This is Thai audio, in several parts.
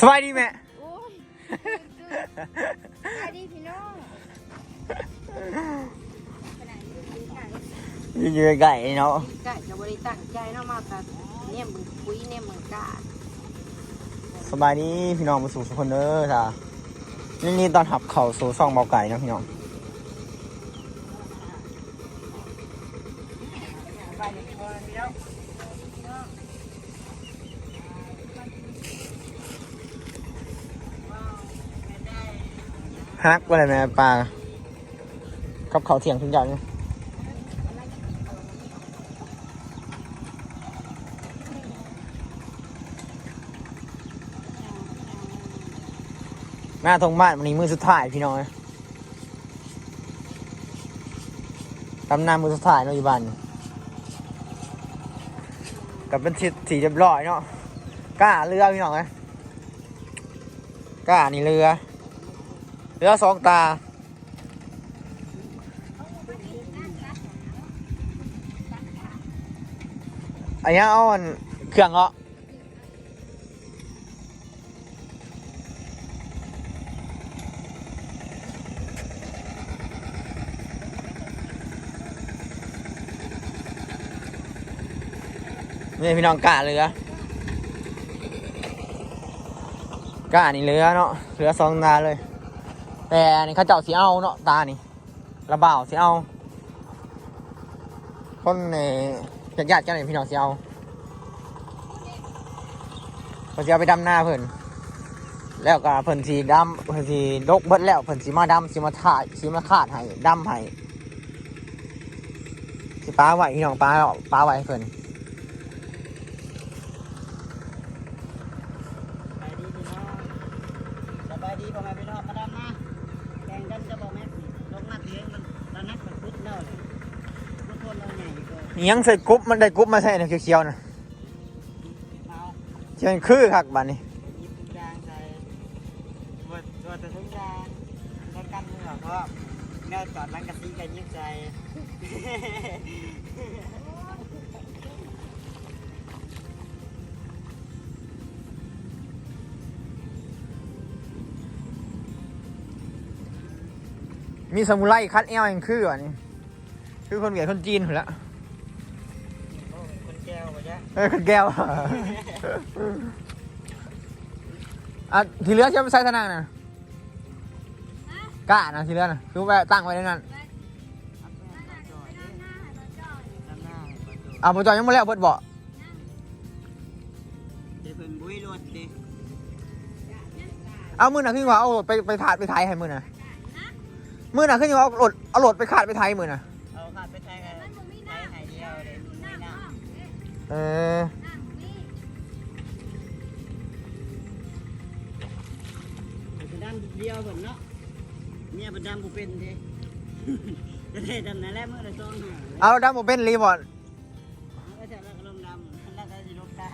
สบายดีแม่โอ้ยสวัสดีพี่น้องขนาดนี้ดีค่ะอยู่ๆไก่เนาะไก่จะบริตั้งใจเนาะมาแต่เนี่ยมึงคุยเนี่ยมึงกล้าสบายดีพี่น้องมาสู่สุขคนเด้อจ้ะนี่นี่ตอนหับเข่าสู่ซองเบาไก่นะพี่น้อง ฮักอะไรแม่ปลากับเขาเถียงทุกอย่างเนี่ยหน้าทงบ้านวันนี้มือสุดท้ายพี่น้องตำนานมือสุดท้ายเนาะอยู่บ้านกับเป็นสีสีเรียบร้อยเนาะกล้าเรือพี่น้องนะกล้านี่เรือ เรือสองตา อันนี้เอาเครื่องเงาะนี่พี่น้องกะเรือกะนี่เรือเนาะเรือสองตาเลย แต่อันนี่เขาเจ้าสีเอาเนาะตานี่ระบ่าวสีเอาคนในญาติญาติกันนี่พี่น้องสีเอาเพิ่นสิเอาไปดำหน้าเพิ่นแล้วก็เพิ่นสีดำเพิ่นสีลกเบิดแล้วเพิ่นสีมาดำสีมาถ่ายสีมาขาดให้ดำให้สีป้าไหวพี่น้องป้าป้าไห้เพิ่น สบายดีพี่น้องสบายดีพ่อแม่พี่น้องมาดามมาแข่งกันจะบอกแม่ลงนัดเลี้ยงมันตอนนัดมันพุดเน่าเลยพุดคนเราใหญ่เกิ นอิหยังใส่กรุ๊ปมันได้กรุ๊ปมาใส่ในเขียวๆนะเอาเชียนคือคักบัดนี้หยิบทุกอย่างใส่ตัวตัวแต่ทุกอย่างแล้วกันมือเพราะแนวจอดรังกะซีกันยิบใจมีซามูไรคัดเอวยังคืออันนี้ คือคนเวียดคนจีนอยู่แล้ว เออคนแก้วอะทีเหลือใช่ไหมใส่ธนาน่ะกล้านะทีเหลือนะคือแบบตั้งไว้ในนั้นด้านหน้าประตูเอาปจอยยังไม่แล้วเบิดเบาะเดี๋ยวเป็นบุ้ยรถดิเอามือน่ะขึ้นว่าเอารถไปไปถาดไปไทยให้มือน่ะมือน่ะขึ้นว่าเอารถเอารถไปขาดไปไทยมือน่ะ เออเป็นด้านเดียวผมเนาะเนี่ยเป็นด้านบุเป็นดิจะได้ดำนั่นแหละเมื่อไรต้องหาเอาดำโมเป็นรีบอดก็จะรักลมดำแล้วก็จะลงกา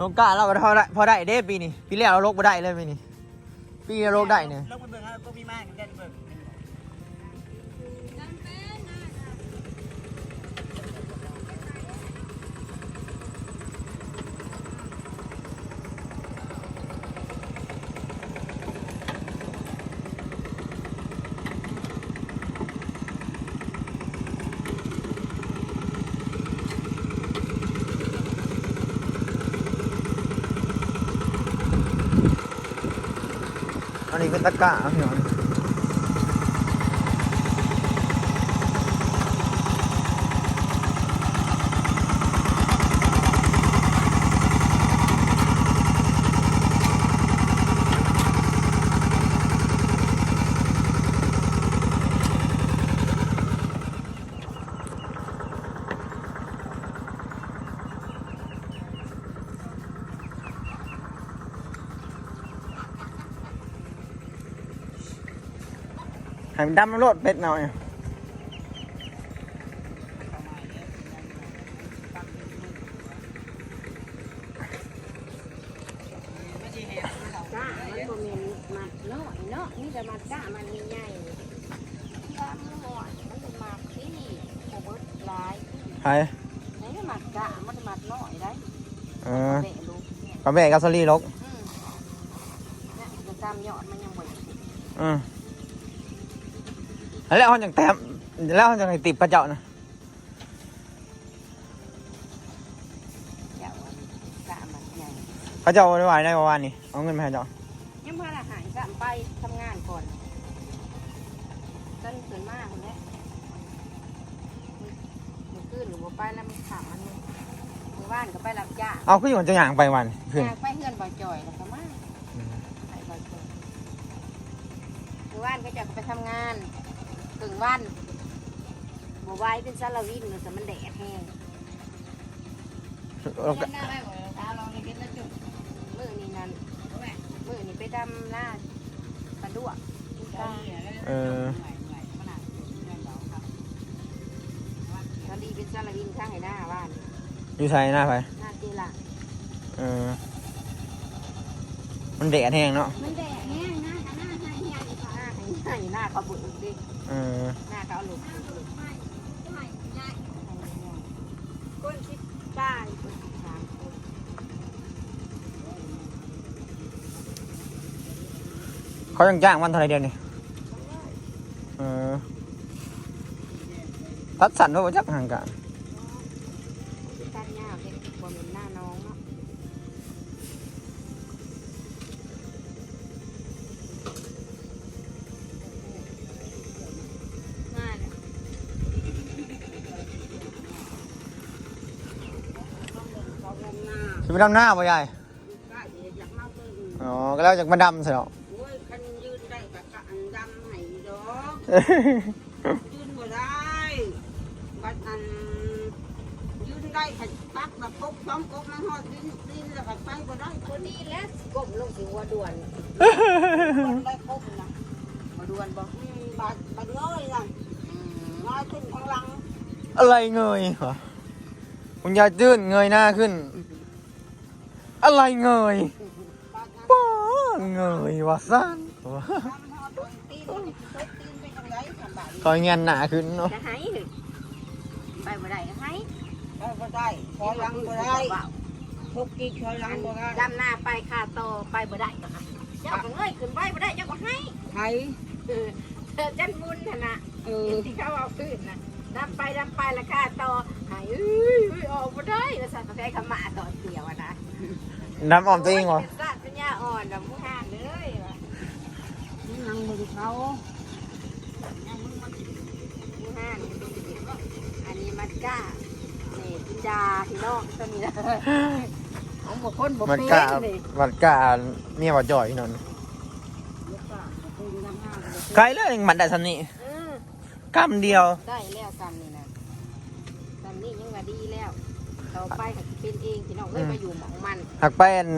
ลงกล้าเราก็พอได้พอได้เด้ปีนี้ปีแล้วเราลกมาได้เลยปีนี้ปีนี้เราลกได้เนี่ยลงไปเบิ่งครับก็มีมากกันเบิ่ง อันนี้เป็นตะกร้าพี่น้อง ห้มันดำมันโลดเป็ดหน่อยไม่ใช่แหบกล้ามันบ่แม่นมัดน้อยเนาะมีแต่มัดกล้ามันใหญ่ๆกล้ามันหอยมันเป็นมัดที่โคเบิร์ตหลายใช่ไหนก็มัดกล้ามันมัดน้อยได้เออเบะลูกเนี่ยกระเบะกับสลีลกอืมอืม แล้วเขาจังแต้มแล้วเขาจังให้ติดพระเจ้านะเจ้าอันกะมันใหญ่พระเจ้าไม่ไหวได้ประมาณนี้เอาเงินมาให้เจ้ายังพาอาหารกะไปทำงานก่อนต้นเกินมากคนนี้มันขึ้นหรือว่าไปแล้วมันขำมันมือบ้านก็ไปรับจ้างเอาขึ้นอยู่จะอย่างไปวันขึ้นอยากไปเฮือนบ่อยจ่อยแล้วก็มาไปบ่อยจ่อยมือบ้านก็จะไปทำงาน ถึงวันบัวไว้เป็นซาลาวินแต่มันแดดแห้งเราก็หน้าไม่หมดเท้าลองในกินแล้วจุดมือนี่นั่นมือนี่ไปดำหน้าปลาดวกที่กาเออตอนดีเป็นซาลาวินข้างให้หน้าบ้านอยู่ใส่หน้าไปหน้าเจละเออ มันแดดแห้งเนาะมันแดดแห้งหน้ากับหน้าให้ใหญ่หน้าให้ใหญ่หน้าเขาบุกดิ เออหน้าเขาหลุดก้นคิดได้ก้นคิดสามคนเขายังจ้างวันเท่าไหรเดียวนี่เออทัดสันว่าจักห่างกัน หน้าจะไปดำหน้าป่ะยายได้อยากมาเบิ่งอ๋อก็แล้วจากมาดำใช่หรอโอ้ยคันยืนได้กับกะอันดำให้ดอกยืนบ่ได้บัดอันยืนได้ขัดปักแบบกบสองกบมันหอดดินดินแล้วก็ไปบ่ได้คคนนนี้แหล้วก้มลงถึงหัวด่วนคนได้กบนะหัวด่วนบอกอืมบัดบัดน้อยน่ะน้อยขึ้นข้างหลังอะไรเงยเหรอคุณยายตื้นเงยหน้าขึ้น อะไรเงยบัดนั้นป้าเงยวะซ่านทำหอดตีนตบตีนไปทางไหนทำบาดคอยเงียนหนาขึ้นเนาะจะให้หรือไปบ่ได้ก็ให้ไปบ่ได้คอยหลังบ่ได้ทุกกี่คอยหลังบ่ได้ดำหน้าไปคาโตไปบ่ได้ก็ให้เจ้าก็เงยขึ้นไปบ่ได้เจ้าก็ให้ไทยเออเธอจันบุญน่ะนะเออที่เขาเอาขึ้นน่ะดำไปดำไปและคาโตหายเอ้ยเอ้ยออกบ่ได้แล้วสัตว์แท้ขมาต่อเตียวอะนะ น้ำออมตัวเองวะเป็นสัตว์ปัญญาอ่อนดำผู้ห่างเลยว่ะนั่งมือเขาผู้ห่างอันนี้มันก้านี่พินดาพี่น้องตัวนี้นะของบุคคลบุคมันคลกะเลยมันกะเนี่ยว่าจ่อยนอนยกปากคุยน้ำหน้ากันใครเลยมันได้สันนี่เออกำเดียว ได้แล้วซ้ำนี่นะ ต่อไปก็สิเป็นเองพี่น้องเอ้ยอืมมาอยู่หมองมันหักไปอัน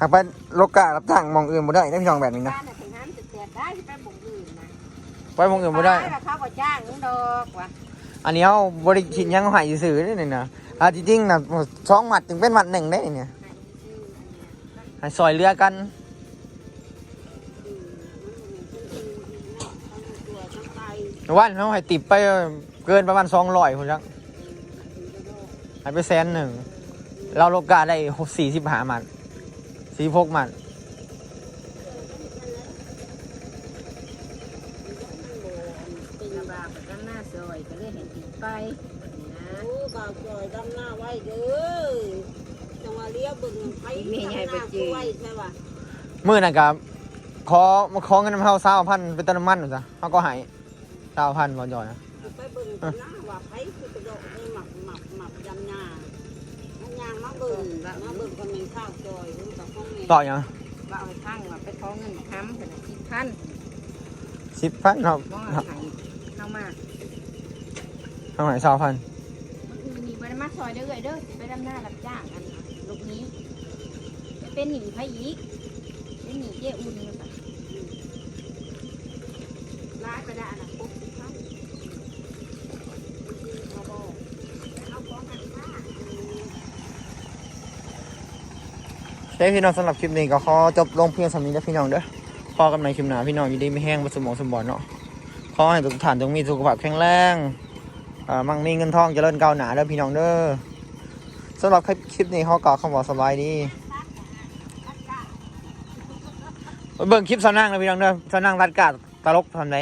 หักไปโลกะรับจ้างมองอื่นบ่ได้นะพี่น้องแบบนี้นะบ้านน่ะถึงห้ามจะแตกได้ที่ไปบ่งอื่นนะไปมองอื่นบ่ได้ ปแล้วเขาก็จ้างนึงดอกว่ะอันนี้เอาบริชินยังเขาใหายสื่อนี่นี่นะอ่าจริงๆนะสองหมัดถึงเป็นหมัดหนึ่งได้เนี่ยให้ชื่ออันเนี้ยให้ซอยเรือกันอืมมันมีตัวทั้งไต วันเขาให้ติบไปเกินประมาณสองร้อยคนจัง ให้ไปแสนหนึ่ง เราโลกาได้สี่สิบห้าหมัดสี่พกหมัดเป็นระบาดประกันหน้าซอยก็เลยเห็นติดไปแบบนี้นะโอ้บ่าวจอยดำหน้าไว้เด้อจังหวะเลี้ยวเบึงไผดำหน้ากูไว้ใช่ป่ะมื่อนั่นกับขอมาขอเงินเขาเศร้าพันเป็นต้นน้ำมันหนูจ้ะเขาก็ใหายเศร้าพันบอลจอยนะไปเบึงกันนะว่าไผคือ มันยางมาเบึงมาเบึงก็มีข้าวจอยรู้กับห้องนี้ต่อยังว่าเอาไปทั้งว่าไปขอเงินค้ำเป็นสิบพันสิบพันครับมอหายเข้ามาเขาใหายเศร้าพันมันมีไปมาซอยเด้อเด้อไปดำหน้ารับจ้างอันลูกนี้ไปเป็นหนีไผอีกเป็นหนีเจ้อุ่นเลยค่ะร้ายไปได้อันนะปุ๊บสิบพันเอาบอกเอาของกันค่ะ ใช่พี่น้องสำหรับคลิปนี้ก็ขอจบลงเพียงสำนี้แล้วพี่น้องเด้อพอกันใหม่คลิปหน้าพี่น้องอยู่ดีไม่แห้งบสมองสมบอนเนาะขอให้ทุกท่านจงมีสุขภาพแข็งแรงอ่ามั่งมีเงินทองเจริญก้าวหน้าเด้อพี่น้องเด้อสำหรับคลิปนี้เขากล่าวคำว่าสบายดีไปเบิ่งคลิปสาวนั่งนะพี่น้องเด้อสาวนั่งรัดกาดตลกทำไร